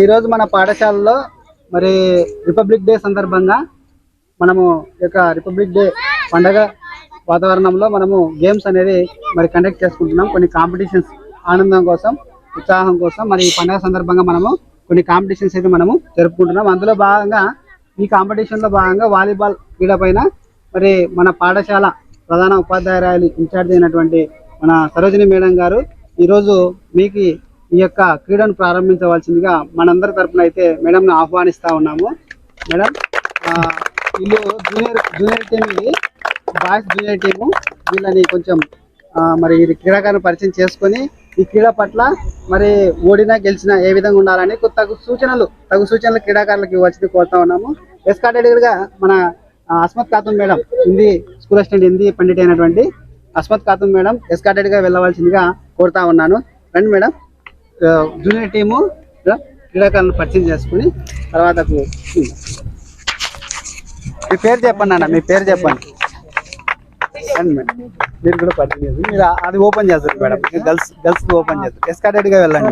ఈరోజు మన పాఠశాలలో మరి రిపబ్లిక్ డే సందర్భంగా మనము యొక్క రిపబ్లిక్ డే పండగ వాతావరణంలో మనము గేమ్స్ అనేది మరి కండక్ట్ చేసుకుంటున్నాం. కొన్ని కాంపిటీషన్స్ ఆనందం కోసం ఉత్సాహం కోసం మరి ఈ పండగ సందర్భంగా మనము కొన్ని కాంపిటీషన్స్ అయితే మనము జరుపుకుంటున్నాం. అందులో భాగంగా ఈ కాంపిటీషన్లో భాగంగా వాలీబాల్ క్రీడ పైన మరి మన పాఠశాల ప్రధాన ఉపాధ్యాయురాలు ఇన్ఛార్జ్ అయినటువంటి మన సరోజిని మేడం గారు ఈరోజు మీకు ఈ యొక్క క్రీడను ప్రారంభించవలసిందిగా మనందరి తరఫున అయితే మేడంను ఆహ్వానిస్తా ఉన్నాము. మేడం ఆ, వీళ్ళు జూనియర్ జూనియర్ టీం ఇది బాయ్స్ జూనియర్ టీము. వీళ్ళని కొంచెం మరి ఇది క్రీడాకారులు పరిచయం చేసుకొని ఈ క్రీడ పట్ల మరి ఓడినా గెలిచినా ఏ విధంగా ఉండాలని తగు సూచనలు తగు సూచనలు క్రీడాకారులకు ఇవ్వాల్సింది కోరుతా ఉన్నాము. ఎస్కాటెడ్గా మన Asmat Khatun madam Hindi school assistant Hindi Pandit అయినటువంటి అస్మత్ ఖాతున్ మేడం ఎస్కాటెడ్గా వెళ్ళవలసిందిగా కోరుతా ఉన్నాను. రండి మేడం. జూనియర్ టీము క్రీడాకారులను పరిచయం చేసుకుని తర్వాత మీ పేరు చెప్పండి అన్న మీ పేరు చెప్పండి. రండి మేడం. మీరు కూడా పరిచయం చేస్తారు మీరు అది ఓపెన్ చేస్తారు మేడం. గర్ల్స్ గర్ల్స్ ఓపెన్ చేస్తారు. ఎస్కాటెడ్గా వెళ్ళండి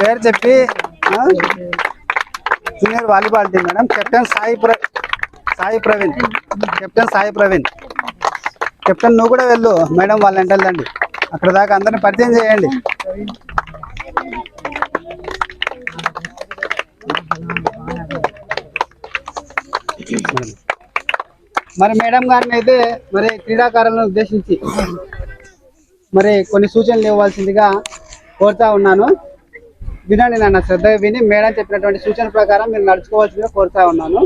పేరు చెప్పి junior volleyball team madam. Captain Sai ప్ర సాయి ప్రవీణ్. కెప్టెన్ సాయి ప్రవీణ్. కెప్టెన్ నువ్వు కూడా వెళ్ళు. మేడం వాళ్ళ వెంట వెళ్ళండి అక్కడ దాకా అందరిని పరిచయం చేయండి. మరి మేడం గారిని అయితే మరి క్రీడాకారులను ఉద్దేశించి మరి కొన్ని సూచనలు ఇవ్వాల్సిందిగా కోరుతా ఉన్నాను. వినండి నాన్న శ్రద్ధగా విని మేడం చెప్పినటువంటి సూచన ప్రకారం మీరు నడుచుకోవాల్సిందిగా కోరుతా ఉన్నాను.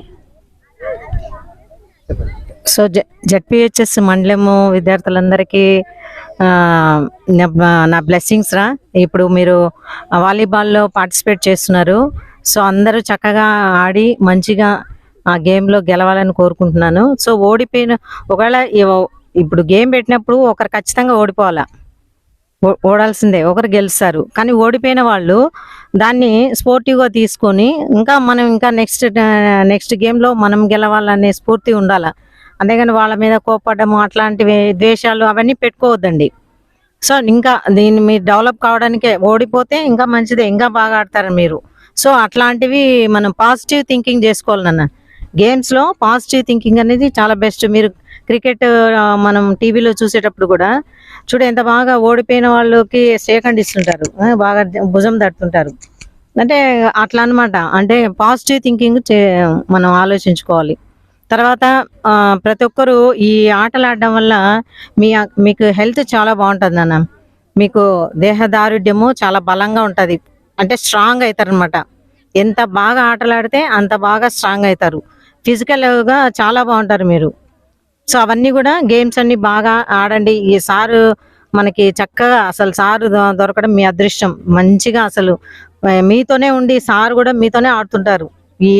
సో జ జడ్పిహెచ్ఎస్ మండలము విద్యార్థులందరికీ నా- బ్లెస్సింగ్స్ రా. ఇప్పుడు మీరు వాలీబాల్లో పార్టిసిపేట్ చేస్తున్నారు. సో అందరూ చక్కగా ఆడి మంచిగా ఆ గేమ్లో గెలవాలని కోరుకుంటున్నాను. సో ఓడిపోయిన ఒకవేళ ఇప్పుడు గేమ్ పెట్టినప్పుడు ఒకరు ఖచ్చితంగా ఓడిపోవాలా? ఓడాల్సిందే ఒకరు గెలుస్తారు. కానీ ఓడిపోయిన వాళ్ళు దాన్ని స్పోర్టివ్గా తీసుకొని ఇంకా మనం ఇంకా నెక్స్ట్ నెక్స్ట్ గేమ్లో మనం గెలవాలనే స్ఫూర్తి ఉండాలి? అంతేగాని వాళ్ళ మీద కోపడము అట్లాంటివి ద్వేషాలు అవన్నీ పెట్టుకోవద్దండి. సో ఇంకా దీన్ని మీరు డెవలప్ కావడానికే ఓడిపోతే ఇంకా మంచిదే ఇంకా బాగా ఆడతారు మీరు. సో అట్లాంటివి మనం పాజిటివ్ థింకింగ్ చేసుకోవాలి నాన్న. గేమ్స్లో పాజిటివ్ థింకింగ్ అనేది చాలా బెస్ట్. మీరు క్రికెట్ మనం టీవీలో చూసేటప్పుడు కూడా చూడ ఎంత బాగా ఓడిపోయిన వాళ్ళకి సేకండ్ ఇస్తుంటారు. బాగా భుజం తడుతుంటారు. అంటే అట్లా అన్నమాట. అంటే పాజిటివ్ థింకింగ్ చే మనం ఆలోచించుకోవాలి. తర్వాత ప్రతి ఒక్కరు ఈ ఆటలు ఆడడం వల్ల మీ మీకు హెల్త్ చాలా బాగుంటుంది అన్న మీకు దేహదారుఢ్యము చాలా బలంగా ఉంటుంది. అంటే స్ట్రాంగ్ అవుతారు అనమాట ఎంత బాగా ఆటలాడితే అంత బాగా స్ట్రాంగ్ అవుతారు ఫిజికల్గా చాలా బాగుంటారు మీరు. సో అవన్నీ కూడా గేమ్స్ అన్ని బాగా ఆడండి. ఈ సారు మనకి చక్కగా అసలు సారు దొరకడం మీ అదృష్టం. మంచిగా అసలు మీతోనే ఉండి సార్ కూడా మీతోనే ఆడుతుంటారు. ఈ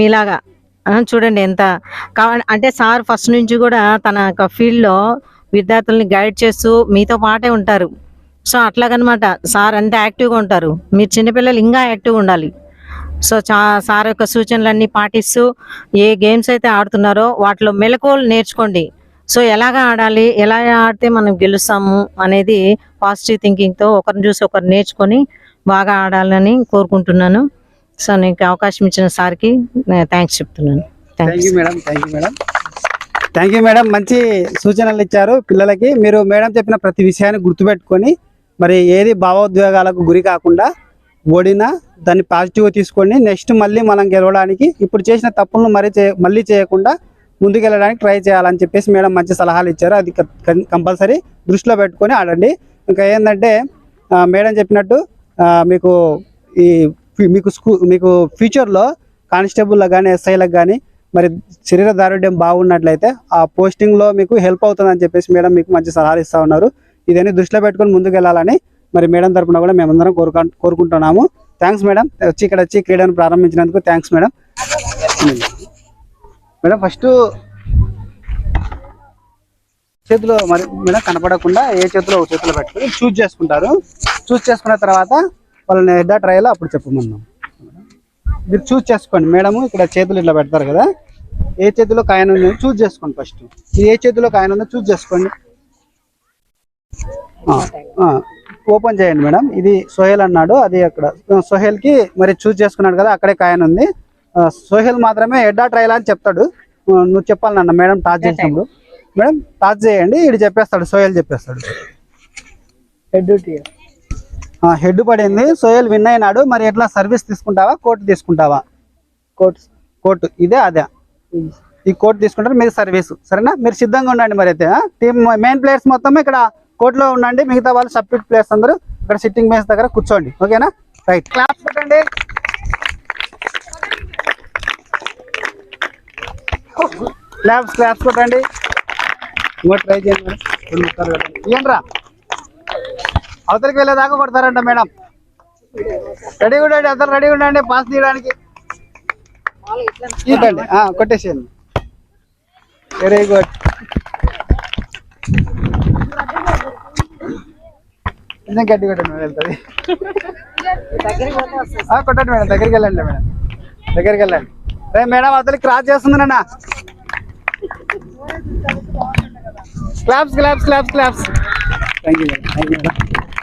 మీలాగా. చూడండి ఎంత కావ- అంటే సార్ ఫస్ట్ నుంచి కూడా తన యొక్క ఫీల్డ్లో విద్యార్థుల్ని గైడ్ చేస్తూ మీతో పాటే ఉంటారు. సో అట్లాగనమాట సార్ అంత యాక్టివ్గా ఉంటారు. మీరు చిన్నపిల్లలు ఇంకా యాక్టివ్గా ఉండాలి. సో చా సార్ యొక్క సూచనలన్నీ పాటిస్తూ ఏ గేమ్స్ అయితే ఆడుతున్నారో వాటిలో మెలకువలు నేర్చుకోండి. సో ఎలాగ ఆడాలి ఎలా ఆడితే మనం గెలుస్తాము అనేది పాజిటివ్ థింకింగ్తో ఒకరిని చూసి ఒకరు నేర్చుకొని బాగా ఆడాలని కోరుకుంటున్నాను. సో నీకు అవకాశం ఇచ్చిన సార్కి థ్యాంక్స్ చెప్తున్నాను. Thank you madam thank you madam thank you madam మంచి సూచనలు ఇచ్చారు పిల్లలకి. మీరు మేడం చెప్పిన ప్రతి విషయాన్ని గుర్తుపెట్టుకొని మరి ఏది భావోద్వేగాలకు గురి కాకుండా ఓడినా దాన్ని పాజిటివ్గా తీసుకొని నెక్స్ట్ మళ్ళీ మనం గెలవడానికి ఇప్పుడు చేసిన తప్పులను మరి చే మళ్ళీ చేయకుండా ముందుకెళ్ళడానికి ట్రై చేయాలని చెప్పేసి మేడం మంచి సలహాలు ఇచ్చారు. అది కంపల్సరీ దృష్టిలో పెట్టుకొని ఆడండి. ఇంకా ఏంటంటే మేడం చెప్పినట్టు మీకు ఈ మీకు స్కూ మీకు ఫ్యూచర్లో కానిస్టేబుల్లకు కానీ ఎస్ఐలకు కానీ మరి శరీర దారుఢ్యం బాగున్నట్లయితే ఆ పోస్టింగ్లో మీకు హెల్ప్ అవుతుందని చెప్పేసి మేడం మీకు మంచి సలహాలు ఇస్తా ఉన్నారు. ఇదన్నీ దృష్టిలో పెట్టుకొని ముందుకు వెళ్ళాలని మరి మేడం తరపున కూడా మేమందరం కోరుకు కోరుకుంటున్నాము. Thanks madam. వచ్చి ఇక్కడ వచ్చి క్రీడను ప్రారంభించినందుకు థ్యాంక్స్ మేడం. మేడం ఫస్ట్ చేతిలో మరి మేడం కనపడకుండా ఏ చేతిలో ఒక చేతిలో పెట్టుకుని చూజ్ చేసుకుంటారు. చూజ్ చేసుకున్న తర్వాత వాళ్ళని హెడ్ ట్రయల్ అప్పుడు చెప్పమన్నాం. మీరు చూజ్ చేసుకోండి. మేడము ఇక్కడ చేతులు ఇట్లా పెడతారు కదా. ఏ చేతిలో కాయన ఉందో చూజ్ చేసుకోండి ఫస్ట్ ఏ చేతిలో కాయన ఉందో చూజ్ చేసుకోండి. ఓపెన్ చేయండి మేడం. ఇది సోహెల్ అన్నాడు. అది అక్కడ సోహెల్కి మరి చూస్ చేసుకున్నాడు కదా అక్కడే కాయన్ ఉంది. సోహెల్ మాత్రమే ఎడ్డా ట్రైల్ అని చెప్తాడు. నువ్వు చెప్పాలన్న మేడం టాచ్ చేసినప్పుడు. మేడం టాచ్ చేయండి ఇటు చెప్పేస్తాడు సోహెల్ చెప్పేస్తాడు. హెడ్ పడింది. సోహెల్ విన్ అయినాడు. మరి ఎట్లా సర్వీస్ తీసుకుంటావా? కోర్టు తీసుకుంటావా? కోర్టు కోర్టు ఇదే అదే. ఈ కోర్టు తీసుకుంటారు. మీరు సర్వీస్ సరేనా? మీరు సిద్ధంగా ఉండండి మరి అయితే టీమ్ మెయిన్ ప్లేయర్స్ మొత్తం ఇక్కడ కోర్టులో ఉండండి. మిగతా వాళ్ళు సబ్స్టిట్యూట్ ప్లేయర్స్ అందరూ ఇక్కడ సిట్టింగ్ బెంచ్ దగ్గర కూర్చోండి. ఓకేనా? రైట్ క్లాస్ పెట్టండి క్లాప్స్ క్లాప్స్ కొట్టండి. ఇంకోటి ట్రై చేయండి మేడం రెండు ముక్కలు పెట్టండి ఇయ్యండి రా అవతలికి వెళ్ళేదాకా కొడతారంట మేడం. రెడీగా ఉండండి అందరు రెడీగా ఉండండి పాస్ తీయడానికి. కొట్టండి కొట్టేసేయండి. వెరీ గుడ్ కొంచెం గట్టి కొట్టండి మేడం వెళ్తుంది. కొట్టండి మేడం దగ్గరికి వెళ్ళండి మేడం. దగ్గరికి వెళ్ళండి. రే మేడం అతను క్రాస్ చేస్తుంది నాన్న. Claps claps claps claps thank you madam thank you madam